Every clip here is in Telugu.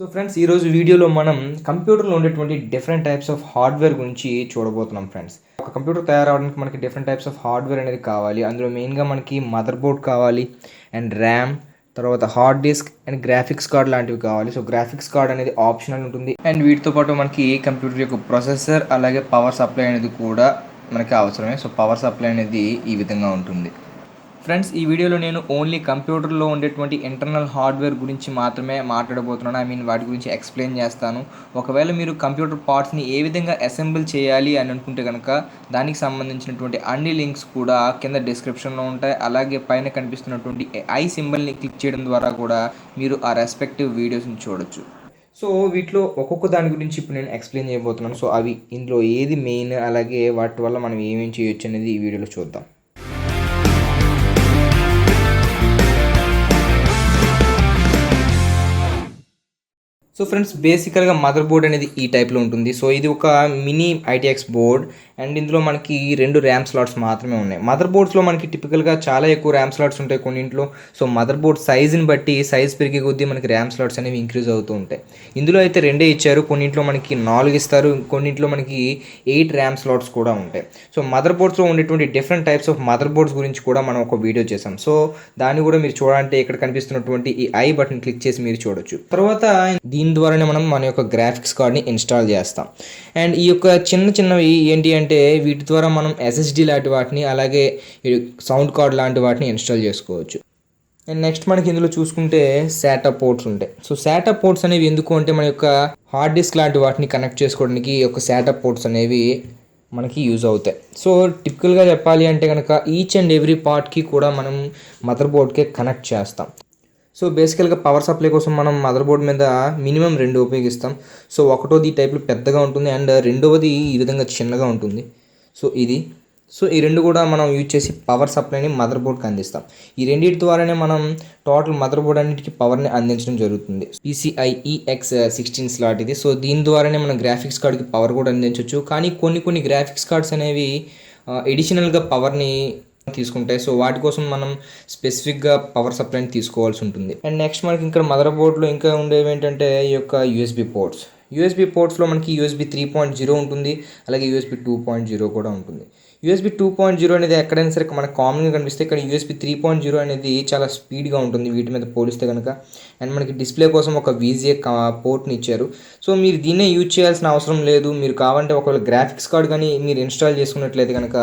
సో ఫ్రెండ్స్ ఈరోజు వీడియోలో మనం కంప్యూటర్లో ఉండేటువంటి డిఫరెంట్ టైప్స్ ఆఫ్ హార్డ్వేర్ గురించి చూడబోతున్నాం ఫ్రెండ్స్ ఒక కంప్యూటర్ తయారవడానికి మనకి డిఫరెంట్ టైప్స్ ఆఫ్ హార్డ్వేర్ అనేది కావాలి. అందులో మెయిన్గా మనకి మదర్ బోర్డ్ కావాలి అండ్ ర్యామ్ తర్వాత hard disk and graphics card లాంటివి కావాలి. సో గ్రాఫిక్స్ కార్డ్ అనేది ఆప్షనల్ ఉంటుంది. అండ్ వీటితో పాటు మనకి కంప్యూటర్ యొక్క ప్రొసెసర్ అలాగే పవర్ సప్లై అనేది కూడా మనకి అవసరమే. సో పవర్ సప్లై అనేది ఈ విధంగా ఉంటుంది. ఫ్రెండ్స్ ఈ వీడియోలో నేను ఓన్లీ కంప్యూటర్లో ఉండేటువంటి ఇంటర్నల్ హార్డ్వేర్ గురించి మాత్రమే మాట్లాడబోతున్నాను. ఐ మీన్ వాటి గురించి ఎక్స్ప్లెయిన్ చేస్తాను. ఒకవేళ మీరు కంప్యూటర్ పార్ట్స్ని ఏ విధంగా అసెంబుల్ చేయాలి అని అనుకుంటే కనుక దానికి సంబంధించినటువంటి అన్ని లింక్స్ కూడా కింద డిస్క్రిప్షన్లో ఉంటాయి. అలాగే పైన కనిపిస్తున్నటువంటి ఐ సింబల్ని క్లిక్ చేయడం ద్వారా కూడా మీరు ఆ రెస్పెక్టివ్ వీడియోస్ని చూడొచ్చు. సో వీటిలో ఒక్కొక్క దాని గురించి ఇప్పుడు నేను ఎక్స్ప్లెయిన్ చేయబోతున్నాను. సో అవి ఇందులో ఏది మెయిన్ అలాగే వాటి వల్ల మనం ఏమేమి చేయొచ్చు అనేది ఈ వీడియోలో చూద్దాం. సో ఫ్రెండ్స్ బేసికల్గా మదర్ బోర్డ్ అనేది ఈ టైప్లో ఉంటుంది. సో ఇది ఒక మినీ ఐటీఎక్స్ బోర్డ్ అండ్ ఇందులో మనకి రెండు ర్యామ్ స్లాట్స్ మాత్రమే ఉన్నాయి. మదర్ బోర్డ్స్లో మనకి టిపికల్గా చాలా ఎక్కువ ర్యామ్ స్లాట్స్ ఉంటాయి కొన్నింట్లో. సో మదర్ బోర్డ్ సైజుని బట్టి సైజ్ పెరిగే కొద్దీ మనకి ర్యామ్ స్లాట్స్ అనేవి ఇంక్రీజ్ అవుతూ ఉంటాయి. ఇందులో అయితే రెండే ఇచ్చారు. కొన్నింట్లో మనకి నాలుగు ఇస్తారు. కొన్నింట్లో మనకి ఎయిట్ ర్యామ్ స్లాట్స్ కూడా ఉంటాయి. సో మదర్ బోర్డ్స్లో ఉండేటువంటి different types of motherboards గురించి కూడా మనం ఒక వీడియో చేసాం సో దాన్ని కూడా మీరు చూడాలంటే ఇక్కడ కనిపిస్తున్నటువంటి ఈ ఐ బటన్ క్లిక్ చేసి మీరు చూడొచ్చు. తర్వాత దీని ద్వారానే మనం మన యొక్క గ్రాఫిక్స్ కార్డ్ని ఇన్స్టాల్ చేస్తాం. అండ్ ఈ యొక్క చిన్న చిన్నవి ఏంటి అంటే వీటి ద్వారా మనం ఎస్ఎస్డి లాంటి వాటిని అలాగే సౌండ్ కార్డ్ లాంటి వాటిని ఇన్స్టాల్ చేసుకోవచ్చు. అండ్ నెక్స్ట్ మనకి ఇందులో చూసుకుంటే శాటప్ పోర్ట్స్ ఉంటాయి. సో శాటప్ పోర్ట్స్ అనేవి ఎందుకు అంటే మన యొక్క హార్డ్ డిస్క్ లాంటి వాటిని కనెక్ట్ చేసుకోవడానికి ఈ యొక్క శాటప్ పోర్ట్స్ అనేవి మనకి యూజ్ అవుతాయి. సో టిపికల్గా చెప్పాలి అంటే కనుక ఈచ్ అండ్ ఎవ్రీ పార్ట్కి కూడా మనం మదర్ బోర్డ్కే కనెక్ట్ చేస్తాం. సో బేసికల్గా పవర్ సప్లై కోసం మనం మదర్ బోర్డ్ మీద మినిమం రెండు ఉపయోగిస్తాం. సో ఒకటోది ఈ టైప్లో పెద్దగా ఉంటుంది అండ్ రెండవది ఈ విధంగా చిన్నగా ఉంటుంది. సో ఇది. సో ఈ రెండు కూడా మనం యూజ్ చేసి పవర్ సప్లైని మదర్ బోర్డ్కి అందిస్తాం. ఈ రెండింటి ద్వారానే మనం టోటల్ మదర్ బోర్డ్ అన్నిటికీ పవర్ని అందించడం జరుగుతుంది. పీసీఐఈఎక్స్ సిక్స్టీన్ స్లాట్ ఇది. సో దీని ద్వారానే మనం గ్రాఫిక్స్ కార్డ్కి పవర్ కూడా అందించవచ్చు కానీ కొన్ని కొన్ని గ్రాఫిక్స్ కార్డ్స్ అనేవి ఎడిషనల్గా పవర్ని తీసుకుంటాయి. సో వాటి కోసం మనం స్పెసిఫిక్గా పవర్ సప్లైని తీసుకోవాల్సి ఉంటుంది. అండ్ నెక్స్ట్ మనకి ఇంకా మదర్ బోర్డ్లో ఇంకా ఉండేవి ఏంటంటే ఈ యొక్క యూఎస్బి పోర్ట్స్. యూఎస్బి పోర్ట్స్లో మనకి యూఎస్బి త్రీ పాయింట్ జీరో ఉంటుంది. అలాగే యూఎస్బి టూ పాయింట్ జీరో కూడా ఉంటుంది. యూఎస్బి టూ పాయింట్ జీరో అనేది ఎక్కడైనా సరే మనకు కామన్గా కనిపిస్తే ఇక్కడ యూఎస్బి త్రీ పాయింట్ జీరో అనేది చాలా స్పీడ్గా ఉంటుంది వీటి మీద పోలిస్తే కనుక. అండ్ మనకి డిస్ప్లే కోసం ఒక వీజే పోర్ట్ని ఇచ్చారు. సో మీరు దీన్నే యూజ్ చేయాల్సిన అవసరం లేదు. మీరు కావాలంటే ఒకవేళ గ్రాఫిక్స్ కార్డ్ కానీ మీరు ఇన్స్టాల్ చేసుకున్నట్లయితే కనుక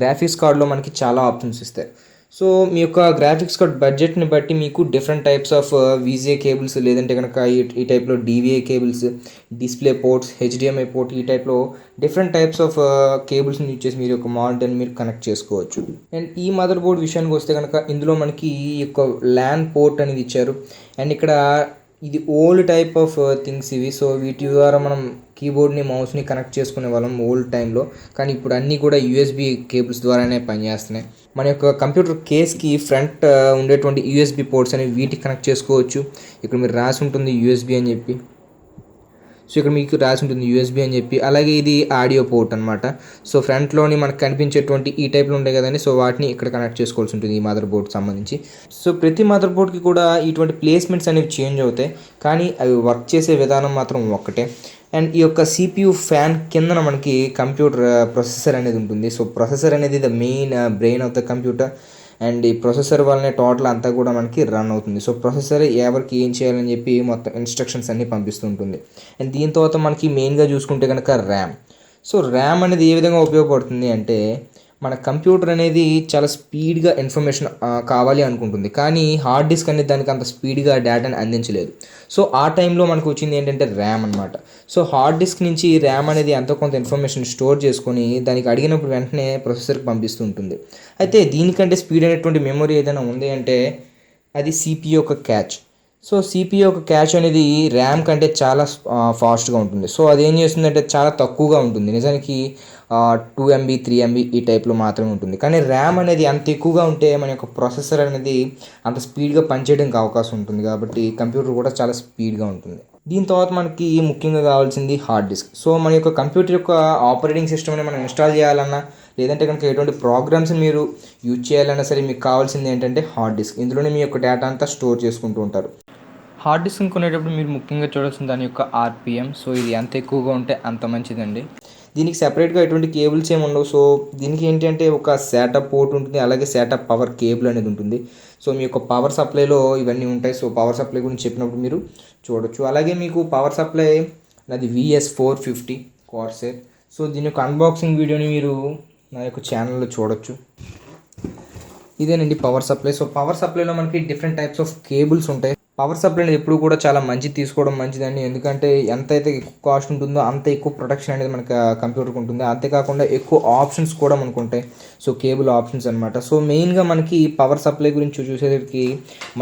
గ్రాఫిక్స్ కార్డ్లో మనకి చాలా ఆప్షన్స్ ఇస్తాయి సో మీ యొక్క గ్రాఫిక్స్ కార్డ్ బడ్జెట్ని బట్టి మీకు different types of VGA cables లేదంటే కనుక ఈ టైప్లో DVI cables display ports HDMI port ఈ టైప్లో డిఫరెంట్ టైప్స్ ఆఫ్ కేబుల్స్ని యూజ్ చేసి మీరు యొక్క మానిటర్ని మీరు కనెక్ట్ చేసుకోవచ్చు. అండ్ ఈ మదర్ బోర్డ్ విషయానికి వస్తే కనుక ఇందులో మనకి ఈ యొక్క ల్యాన్ పోర్ట్ అనేది ఇచ్చారు. అండ్ ఇక్కడ ఇది ఓల్డ్ టైప్ ఆఫ్ థింగ్స్ ఇవి. సో వీటి ద్వారా మనం కీబోర్డ్ని మౌస్ని కనెక్ట్ చేసుకునే వాళ్ళం ఓల్డ్ టైంలో కానీ ఇప్పుడు అన్నీ కూడా యూఎస్బి కేబుల్స్ ద్వారానే పనిచేస్తున్నాయి. మన యొక్క కంప్యూటర్ కేస్కి ఫ్రంట్ ఉండేటువంటి యూఎస్బి పోర్ట్స్ అనేవి వీటికి కనెక్ట్ చేసుకోవచ్చు. ఇక్కడ మీరు రాసి ఉంటుంది యూఎస్బి అని చెప్పి. సో ఇక్కడ మీకు రాసి ఉంటుంది యూఎస్బి అని చెప్పి. అలాగే ఇది ఆడియో పోర్ట్ అనమాట సో ఫ్రంట్లోని మనకు కనిపించేటువంటి ఈ టైప్లో ఉంటాయి కదండి. సో వాటిని ఇక్కడ కనెక్ట్ చేసుకోవాల్సి ఉంటుంది ఈ మదర్ బోర్డ్ సంబంధించి. సో ప్రతి మదర్ బోర్డ్కి కూడా ఇటువంటి ప్లేస్మెంట్స్ అనేవి చేంజ్ అవుతాయి. కానీ అవి వర్క్ చేసే విధానం మాత్రం ఒక్కటే. అండ్ ఈ యొక్క సిపియు ఫ్యాన్ కిందన మనకి కంప్యూటర్ ప్రొసెసర్ అనేది ఉంటుంది. సో ప్రొసెసర్ అనేది the main brain of the computer. And ఈ ప్రొసెసర్ వల్లనే టోటల్ అంతా కూడా మనకి రన్ అవుతుంది. సో ప్రొసెసర్ ఎవరికి ఏం చేయాలని చెప్పి మొత్తం ఇన్స్ట్రక్షన్స్ అన్నీ పంపిస్తుంటుంది. అండ్ దీని తర్వాత మనకి మెయిన్గా చూసుకుంటే కనుక ర్యామ్ సో ర్యామ్ అనేది ఏ విధంగా ఉపయోగపడుతుంది అంటే మన కంప్యూటర్ అనేది చాలా స్పీడ్గా ఇన్ఫర్మేషన్ కావాలి అనుకుంటుంది. కానీ హార్డ్ డిస్క్ అనేది దానికి అంత స్పీడ్గా డేటాని అందించలేదు. సో ఆ టైంలో మనకు వచ్చింది ఏంటంటే ర్యామ్ అనమాట సో హార్డ్ డిస్క్ నుంచి ర్యామ్ అనేది ఎంతో కొంత ఇన్ఫర్మేషన్ స్టోర్ చేసుకొని దానికి అడిగినప్పుడు వెంటనే ప్రొసెసర్కి పంపిస్తూ ఉంటుంది. అయితే దీనికంటే స్పీడ్ అయినటువంటి మెమొరీ ఏదైనా ఉంది అంటే అది సిపియు యొక్క క్యాచ్. సో సిపియు యొక్క క్యాచ్ అనేది ర్యామ్ కంటే చాలా ఫాస్ట్గా ఉంటుంది. సో అది ఏం చేస్తుందంటే చాలా తక్కువగా ఉంటుంది. నిజానికి టూ ఎంబీ త్రీ ఎంబీ ఈ టైప్లో మాత్రమే ఉంటుంది. కానీ ర్యామ్ అనేది అంత ఎక్కువగా ఉంటే మన యొక్క ప్రాసెసర్ అనేది అంత స్పీడ్గా పనిచేయడానికి అవకాశం ఉంటుంది కాబట్టి కంప్యూటర్ కూడా చాలా స్పీడ్గా ఉంటుంది. దీని తర్వాత మనకి ముఖ్యంగా కావాల్సింది హార్డ్ డిస్క్ సో మన యొక్క కంప్యూటర్ యొక్క ఆపరేటింగ్ సిస్టమ్ని మనం ఇన్స్టాల్ చేయాలన్నా లేదంటే కనుక ఎటువంటి ప్రోగ్రామ్స్ మీరు యూజ్ చేయాలన్నా సరే మీకు కావాల్సింది ఏంటంటే హార్డ్ డిస్క్ ఇందులోనే మీ యొక్క డేటా అంతా స్టోర్ చేసుకుంటూ ఉంటారు. హార్డ్ డిస్క్ కొనేటప్పుడు మీరు ముఖ్యంగా చూడాల్సిన దాని యొక్క ఆర్పిఎం సో ఇది ఎంత ఎక్కువగా ఉంటే అంత మంచిదండి. దీనికి సెపరేట్గా ఎటువంటి కేబుల్స్ ఏమి ఉండవు. సో దీనికి ఏంటంటే ఒక సెటప్ పోర్ట్ ఉంటుంది. అలాగే సెటప్ పవర్ కేబుల్ అనేది ఉంటుంది. సో మీ యొక్క పవర్ సప్లైలో ఇవన్నీ ఉంటాయి. సో పవర్ సప్లై గురించి చెప్పినప్పుడు మీరు చూడొచ్చు. అలాగే మీకు పవర్ సప్లై నాది VS four fifty Corsair so దీని యొక్క అన్బాక్సింగ్ వీడియోని మీరు నా యొక్క ఛానల్లో చూడొచ్చు. ఇదేనండి పవర్ సప్లై సో పవర్ సప్లైలో మనకి డిఫరెంట్ టైప్స్ ఆఫ్ కేబుల్స్ ఉంటాయి. పవర్ సప్లైని ఎప్పుడు కూడా చాలా మంచిది తీసుకోవడం మంచిదండి. ఎందుకంటే ఎంత అయితే ఎక్కువ కాస్ట్ ఉంటుందో అంత ఎక్కువ ప్రొటెక్షన్ అనేది మనకి కంప్యూటర్కి ఉంటుంది. అంతేకాకుండా ఎక్కువ ఆప్షన్స్ కూడా మనకు ఉంటాయి. సో కేబుల్ ఆప్షన్స్ అనమాట సో మెయిన్గా మనకి పవర్ సప్లై గురించి చూసేసరికి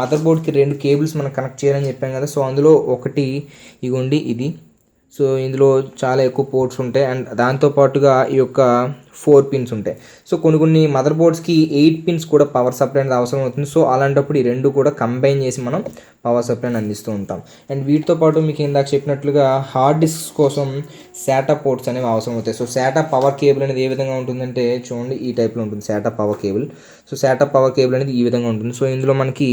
మదర్ బోర్డ్కి రెండు కేబుల్స్ మనం కనెక్ట్ చేయాలని చెప్పాం కదా. సో అందులో ఒకటి ఇగోండి ఇది. సో ఇందులో చాలా ఎక్కువ పోర్ట్స్ ఉంటాయి. అండ్ దాంతోపాటుగా ఈ యొక్క ఫోర్ పిన్స్ ఉంటాయి. సో కొన్ని కొన్ని మదర్ బోర్డ్స్కి ఎయిట్ పిన్స్ కూడా పవర్ సప్లై అనేది అవసరం అవుతుంది. సో అలాంటప్పుడు ఈ రెండు కూడా కంబైన్ చేసి మనం పవర్ సప్లైని అందిస్తూ ఉంటాం. అండ్ వీటితో పాటు మీకు ఇందాక చెప్పినట్లుగా హార్డ్ డిస్క్ కోసం శాటా పోర్ట్స్ అనేవి అవసరం అవుతాయి. సో శాటా పవర్ కేబుల్ అనేది ఏ విధంగా ఉంటుందంటే చూడండి ఈ టైప్లో ఉంటుంది SATA power cable. So SATA power cable అనేది ఈ విధంగా ఉంటుంది. సో ఇందులో మనకి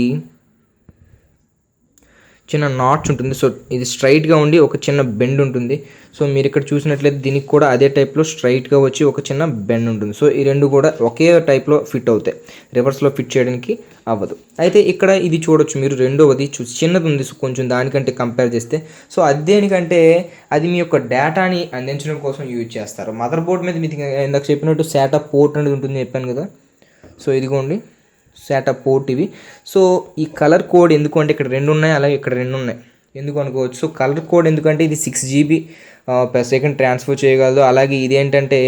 చిన్న నాట్స్ ఉంటుంది. సో ఇది స్ట్రైట్గా ఉండి ఒక చిన్న బెండ్ ఉంటుంది. సో మీరు ఇక్కడ చూసినట్లయితే దీనికి కూడా అదే టైప్లో స్ట్రైట్గా వచ్చి ఒక చిన్న బెండ్ ఉంటుంది. సో ఈ రెండు కూడా ఒకే టైప్లో ఫిట్ అవుతాయి. రివర్స్లో ఫిట్ చేయడానికి అవ్వదు. అయితే ఇక్కడ ఇది చూడొచ్చు మీరు రెండవది. చూ చిన్నది ఉంది. కొంచెం దానికంటే కంపేర్ చేస్తే. సో అది దేనికంటే అది మీ యొక్క డేటాని అందించడం కోసం యూజ్ చేస్తారు. మదర్ బోర్డ్ మీద మీకు ఇందాక చెప్పినట్టు శాటా పోర్ట్ అనేది ఉంటుంది చెప్పాను కదా. సో ఇదిగోండి. సెటప్ పోర్ట్ ఇవి. సో ఈ కలర్ కోడ్ ఎందుకు అంటే ఇక్కడ రెండు ఉన్నాయి అలాగే ఇక్కడ రెండు ఉన్నాయి. ఎందుకు అనుకోవచ్చు? సో కలర్ కోడ్ ఎందుకంటే ఇది six GB per second transfer చేయగలదు. అలాగే ఇది ఏంటంటే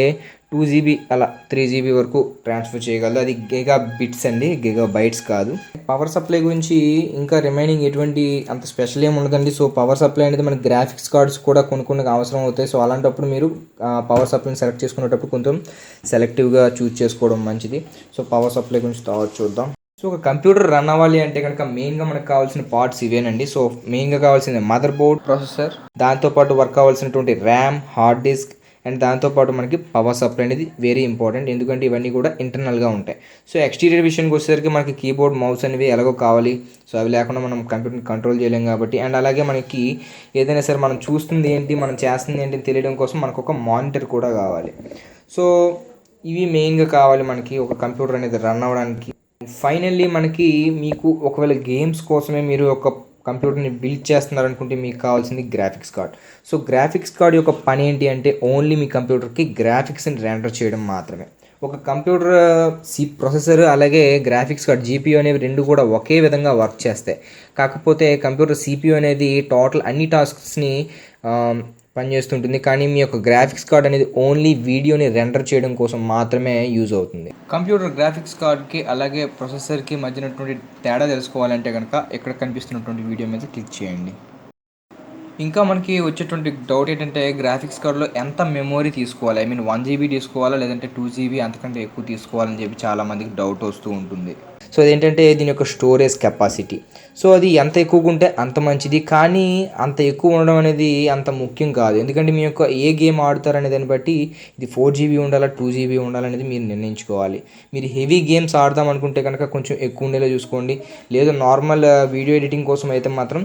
టూ జీబీ అలా త్రీ జీబీ వరకు ట్రాన్స్ఫర్ చేయగలదు. అది గిగా బిట్స్ అండి. గిగా బైట్స్ కాదు. పవర్ సప్లై గురించి ఇంకా రిమైనింగ్ ఎటువంటి అంత స్పెషల్ ఏమి ఉండదండి. సో పవర్ సప్లై అనేది మనకి గ్రాఫిక్స్ కార్డ్స్ కూడా కొనుక్కునే అవసరం అవుతాయి. సో అలాంటప్పుడు మీరు పవర్ సప్లైని సెలెక్ట్ చేసుకునేటప్పుడు కొంచెం సెలెక్టివ్గా చూస్ చేసుకోవడం మంచిది. సో పవర్ సప్లై గురించి తర్వాత చూద్దాం. సో ఒక కంప్యూటర్ రన్ అవ్వాలి అంటే కనుక మెయిన్గా మనకు కావాల్సిన పార్ట్స్ ఇవేనండి. సో మెయిన్గా కావాల్సింది మదర్ బోర్డ్ ప్రాసెసర్ దాంతోపాటు వర్క్ కావాల్సినటువంటి ర్యామ్ హార్డ్ డిస్క్ అండ్ దాంతోపాటు మనకి పవర్ సప్లై అనేది వెరీ ఇంపార్టెంట్ ఎందుకంటే ఇవన్నీ కూడా ఇంటర్నల్గా ఉంటాయి. సో ఎక్స్టీరియర్ విషయానికి వచ్చేసరికి మనకి కీబోర్డ్ మౌస్ అనేవి ఎలాగో కావాలి. సో అవి లేకుండా మనం కంప్యూటర్ని కంట్రోల్ చేయలేం కాబట్టి. అండ్ అలాగే మనకి ఏదైనా సరే మనం చూస్తుంది ఏంటి మనం చేస్తుంది ఏంటి తెలియడం కోసం మనకు ఒక మానిటర్ కూడా కావాలి. సో ఇవి మెయిన్గా కావాలి మనకి ఒక కంప్యూటర్ అనేది రన్ అవ్వడానికి. ఫైనల్లీ మనకి మీకు ఒకవేళ గేమ్స్ కోసమే మీరు ఒక కంప్యూటర్ని బిల్డ్ చేస్తున్నారు అనుకుంటే మీకు కావాల్సింది graphics card so graphics card యొక్క పని ఏంటి అంటే ఓన్లీ మీ కంప్యూటర్కి గ్రాఫిక్స్ని రెండర్ చేయడం మాత్రమే. ఒక కంప్యూటర్ సి ప్రాసెసర్ అలాగే గ్రాఫిక్స్ కార్డ్ జీపీయూ అనేవి రెండు కూడా ఒకే విధంగా వర్క్ చేస్తాయి. కాకపోతే కంప్యూటర్ సిపియూ అనేది టోటల్ అన్ని టాస్క్స్ని పనిచేస్తుంటుంది. కానీ మీ యొక్క గ్రాఫిక్స్ కార్డ్ అనేది ఓన్లీ వీడియోని రెండర్ చేయడం కోసం మాత్రమే యూజ్ అవుతుంది. కంప్యూటర్ గ్రాఫిక్స్ కార్డ్కి అలాగే ప్రొసెసర్కి మధ్యనటువంటి తేడా తెలుసుకోవాలంటే కనుక ఇక్కడ కనిపిస్తున్నటువంటి వీడియో మీద క్లిక్ చేయండి. ఇంకా మనకి వచ్చేటువంటి డౌట్ ఏంటంటే గ్రాఫిక్స్ కార్డ్లో ఎంత మెమొరీ తీసుకోవాలి? ఐ మీన్ వన్ జీబీ తీసుకోవాలా? లేదంటే టూ జీబీ అంతకంటే ఎక్కువ తీసుకోవాలని చెప్పి చాలామందికి డౌట్ వస్తూ ఉంటుంది. సో అదేంటంటే దీని యొక్క స్టోరేజ్ కెపాసిటీ సో అది ఎంత ఎక్కువగా ఉంటే అంత మంచిది. కానీ అంత ఎక్కువ ఉండడం అనేది అంత ముఖ్యం కాదు. ఎందుకంటే మీ యొక్క ఏ గేమ్ ఆడుతారనే దాన్ని బట్టి ఇది ఫోర్ జీబీ ఉండాలా టూ జీబీ ఉండాలనేది మీరు నిర్ణయించుకోవాలి. మీరు హెవీ గేమ్స్ ఆడదాం అనుకుంటే కనుక కొంచెం ఎక్కువ ఉండేలా చూసుకోండి. లేదా నార్మల్ వీడియో ఎడిటింగ్ కోసం అయితే మాత్రం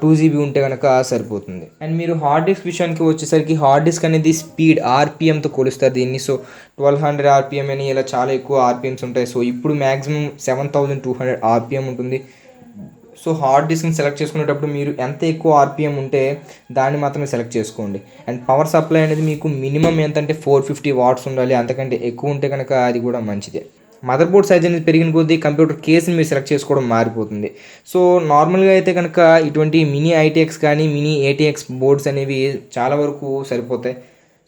టూ జీబీ ఉంటే కనుక సరిపోతుంది. అండ్ మీరు హార్డ్ డిస్క్ విషయానికి వచ్చేసరికి హార్డ్ డిస్క్ అనేది స్పీడ్ ఆర్పిఎంతో కొలుస్తారు దీన్ని. సో ట్వెల్వ్ హండ్రెడ్ ఆర్పిఎం అని ఇలా చాలా ఎక్కువ ఆర్పిఎమ్స్ ఉంటాయి. సో ఇప్పుడు maximum seven thousand two hundred RPM ఉంటుంది. సో హార్డ్ డిస్క్ని సెలెక్ట్ చేసుకునేటప్పుడు మీరు ఎంత ఎక్కువ ఆర్పిఎం ఉంటే దాన్ని మాత్రమే సెలెక్ట్ చేసుకోండి. అండ్ పవర్ సప్లై అనేది మీకు మినిమం ఎంత అంటే ఫోర్ ఫిఫ్టీ వాట్స్ ఉండాలి. అంతకంటే ఎక్కువ ఉంటే కనుక అది కూడా మంచిదే. మదర్ బోర్డ్ సైజ్ అనేది పెరిగిన కొద్దీ కంప్యూటర్ కేసుని మీరు సెలెక్ట్ చేసుకోవడం మారిపోతుంది. సో నార్మల్గా అయితే కనుక ఇటువంటి మినీ ఐటీఎక్స్ కానీ mini A T X boards అనేవి చాలా వరకు సరిపోతాయి.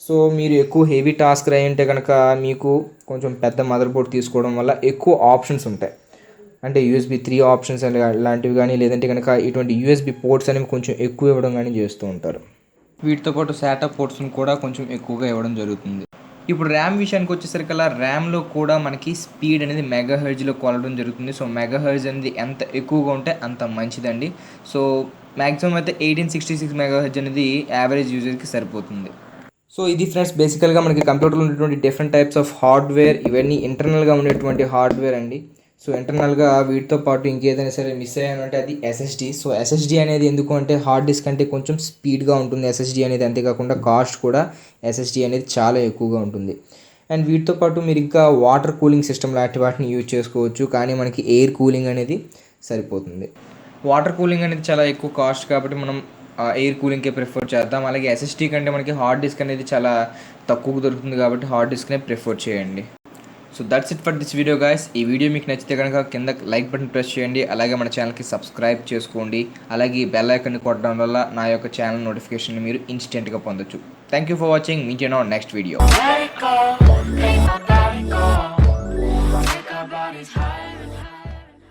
సో మీరు ఎక్కువ హెవీ టాస్క్ ఉంటే కనుక మీకు కొంచెం పెద్ద మదర్ బోర్డ్ తీసుకోవడం వల్ల ఎక్కువ ఆప్షన్స్ ఉంటాయి. అంటే యూఎస్బి త్రీ ఆప్షన్స్ లాంటివి కానీ లేదంటే కనుక ఇటువంటి యూఎస్బి పోర్ట్స్ అనేవి కొంచెం ఎక్కువ ఇవ్వడం కానీ చేస్తూ ఉంటారు. వీటితో పాటు శాటప్ పోర్ట్స్ని కూడా కొంచెం ఎక్కువగా ఇవ్వడం జరుగుతుంది. ఇప్పుడు ర్యామ్ విషయానికి వచ్చేసరికల్లా ర్యామ్లో కూడా మనకి స్పీడ్ అనేది మెగా హెర్జ్లో కొలడం జరుగుతుంది. సో మెగా హెర్జ్ అనేది ఎంత ఎక్కువగా ఉంటే అంత మంచిదండి. సో మ్యాక్సిమం అయితే eighteen sixty six mega hertz అనేది యావరేజ్ యూజర్కి సరిపోతుంది. సో ఇది ఫ్రెండ్స్ బేసికల్గా మనకి కంప్యూటర్లో ఉండేటువంటి డిఫరెంట్ టైప్స్ ఆఫ్ హార్డ్వేర్ ఇవన్నీ ఇంటర్నల్గా ఉండేటువంటి హార్డ్వేర్ అండి. సో ఇంటర్నల్గా వీటితో పాటు ఇంకేదైనా సరే మిస్ అయ్యాను అంటే అది ఎస్ఎస్డి సో ఎస్ఎస్డి అనేది ఎందుకు అంటే హార్డ్ డిస్క్ అంటే కొంచెం స్పీడ్గా ఉంటుంది ఎస్ఎస్డి అనేది. అంతేకాకుండా కాస్ట్ కూడా ఎస్ఎస్డి అనేది చాలా ఎక్కువగా ఉంటుంది. అండ్ వీటితో పాటు మీరు ఇంకా వాటర్ కూలింగ్ సిస్టమ్ లాంటి వాటిని యూజ్ చేసుకోవచ్చు. కానీ మనకి ఎయిర్ కూలింగ్ అనేది సరిపోతుంది. వాటర్ కూలింగ్ అనేది చాలా ఎక్కువ కాస్ట్ కాబట్టి మనం ఎయిర్ కూలింగ్కే ప్రిఫర్ చేద్దాం. అలాగే ఎస్ఎస్డి కంటే మనకి హార్డ్ డిస్క్ అనేది చాలా తక్కువ దొరుకుతుంది కాబట్టి హార్డ్ డిస్క్నే ప్రిఫర్ చేయండి. So that's it for this video guys ఈ వీడియో మీకు నచ్చితే కనుక కింద లైక్ బటన్ ప్రెస్ చేయండి అలాగే మన ఛానల్కి సబ్స్క్రైబ్ చేసుకోండి అలాగే ఈ బెల్ ఐకన్ని కొట్టడం వల్ల నా యొక్క ఛానల్ నోటిఫికేషన్ మీరు ఇన్స్టెంట్గా పొందొచ్చు థ్యాంక్ యూ ఫర్ వాచింగ్ మీ నో నెక్స్ట్ వీడియో